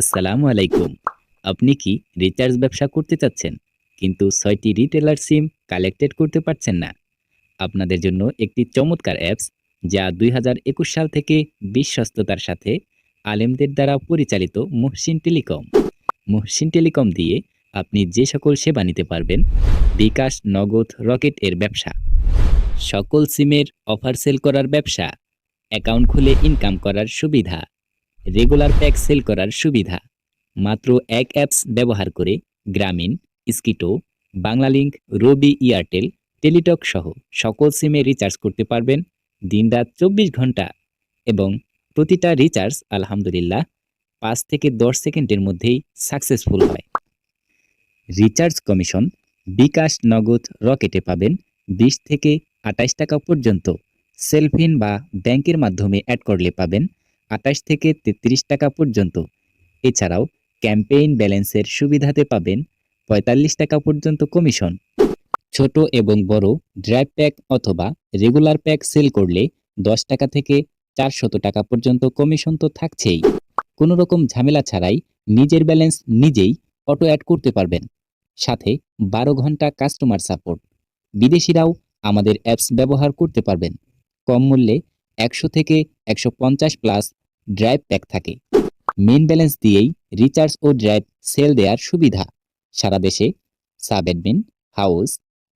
আসসালামু আলাইকুম। আপনি কি রিচার্জ ব্যবসা করতে চাচ্ছেন, কিন্তু ছয়টি রিটেলার সিম কালেক্টেড করতে পারছেন না? আপনাদের জন্য একটি চমৎকার অ্যাপস, যা দুই হাজার একুশ সাল থেকে বিশ্বস্ততার সাথে আলেমদের দ্বারা পরিচালিত মুহসিন টেলিকম। মুহসিন টেলিকম দিয়ে আপনি যে সকল সেবা নিতে পারবেন, বিকাশ, নগদ, রকেট এর ব্যবসা, সকল সিমের অফার সেল করার ব্যবসা, অ্যাকাউন্ট খুলে ইনকাম করার সুবিধা। রেগুলার প্যাক সেল করার সুবিধা। মাত্র এক অ্যাপস ব্যবহার করে গ্রামীণ স্কিটো বাংলালিংক রবি এয়ারটেল টেলিটক সহ সকল সিমে রিচার্জ করতে পারবেন দিনরাত চব্বিশ ঘণ্টা এবং প্রতিটা রিচার্জ আলহামদুলিল্লাহ, পাঁচ থেকে দশ সেকেন্ডের মধ্যেই সাকসেসফুল হয়। রিচার্জ কমিশন বিকাশ নগদ রকেটে পাবেন বিশ থেকে আটাইশ টাকা পর্যন্ত। সেলফিন বা ব্যাংকের মাধ্যমে অ্যাড করলে পাবেন আটাশ থেকে তেত্রিশ টাকা পর্যন্ত। এছাড়াও ক্যাম্পেইন ব্যালেন্সের সুবিধাতে পাবেন পঁয়তাল্লিশ টাকা পর্যন্ত কমিশন। ছোট এবং বড় ড্রাইভ প্যাক অথবা রেগুলার প্যাক সেল করলে দশ টাকা থেকে চারশত টাকা পর্যন্ত কমিশন তো থাকছেই। কোনো রকম ঝামেলা ছাড়াই নিজের ব্যালেন্স নিজেই অটো অ্যাড করতে পারবেন। সাথে বারো ঘণ্টা কাস্টমার সাপোর্ট। বিদেশিরাও আমাদের অ্যাপস ব্যবহার করতে পারবেন। কম মূল্যে একশো থেকে একশো পঞ্চাশ প্লাস ড্রাইভ প্যাক থাকে। মেন ব্যালেন্স দিয়েই রিচার্জ ও ড্রাইভ সেল দেওয়ার সুবিধা। সারা দেশে sub admin house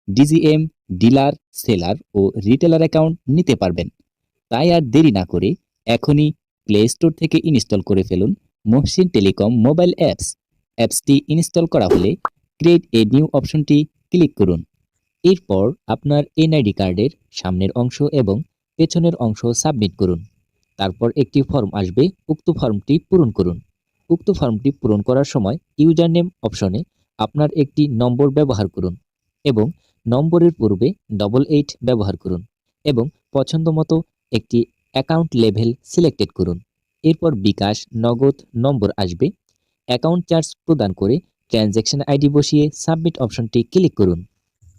DGM dealer seller ও রিটেলার অ্যাকাউন্ট নিতে পারবেন। তাই আর দেরি না করে এখনই প্লে স্টোর থেকে ইনস্টল করে ফেলুন মহসিন টেলিকম মোবাইল অ্যাপস অ্যাপসটি ইনস্টল করা হলে ক্রিয়েট এ নিউ অপশনটি ক্লিক করুন। এরপর আপনার এনআইডি কার্ডের সামনের অংশ এবং পেছনের অংশ সাবমিট করুন। তারপর একটি ফর্ম আসবে, উক্ত ফর্মটি পূরণ করুন। উক্ত ফর্মটি পূরণ করার সময় ইউজার নেম অপশনে আপনার একটি নম্বর ব্যবহার করুন এবং নম্বরের পূর্বে ডবল এইট ব্যবহার করুন এবং পছন্দ মতো একটি অ্যাকাউন্ট লেভেল সিলেক্টেড করুন। এরপর বিকাশ, নগদ, নম্বর আসবে। অ্যাকাউন্ট চার্জ প্রদান করে ট্রানজ্যাকশন আইডি বসিয়ে সাবমিট অপশনটি ক্লিক করুন।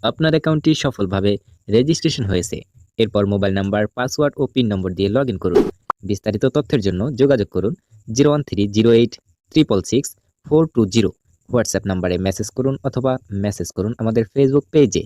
আপনার অ্যাকাউন্টটি সফলভাবে রেজিস্ট্রেশন হয়েছে। এরপর মোবাইল নাম্বার, পাসওয়ার্ড ও পিন নম্বর দিয়ে লগ করুন। বিস্তারিত তথ্যের জন্য যোগাযোগ করুন zero one three zero eight triple six four two zero. WhatsApp নাম্বারে মেসেজ করুন অথবা মেসেজ করুন আমাদের ফেসবুক পেজে